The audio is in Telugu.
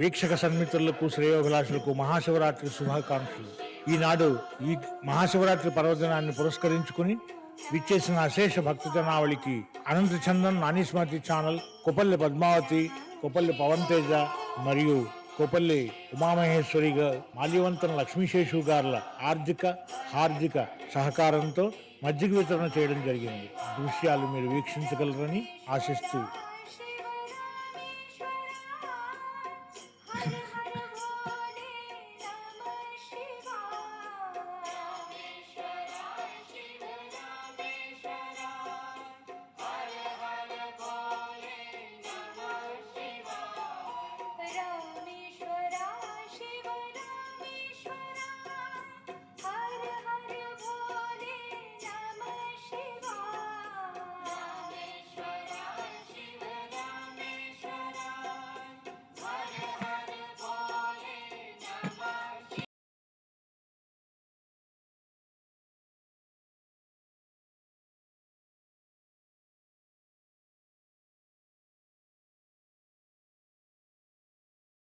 వీక్షక సన్మిత్రులకు శ్రేయోభిలాషులకు మహాశివరాత్రి శుభాకాంక్షలు. ఈనాడు ఈ మహాశివరాత్రి పర్వదినాన్ని పురస్కరించుకుని విచ్చేసిన అశేష భక్త జనావళికి అనంత చందన్ నానీస్మతి ఛానల్ కొపల్లి పద్మావతి కొపల్లి పవన్ తేజ మరియు కొపల్లి ఉమామహేశ్వరిగా మాల్యవంతన లక్ష్మీశేషు గారుల ఆర్థిక హార్దిక సహకారంతో మజ్జిగ వితరణ చేయడం జరిగింది. దృశ్యాలు మీరు వీక్షించగలరని ఆశిస్తూ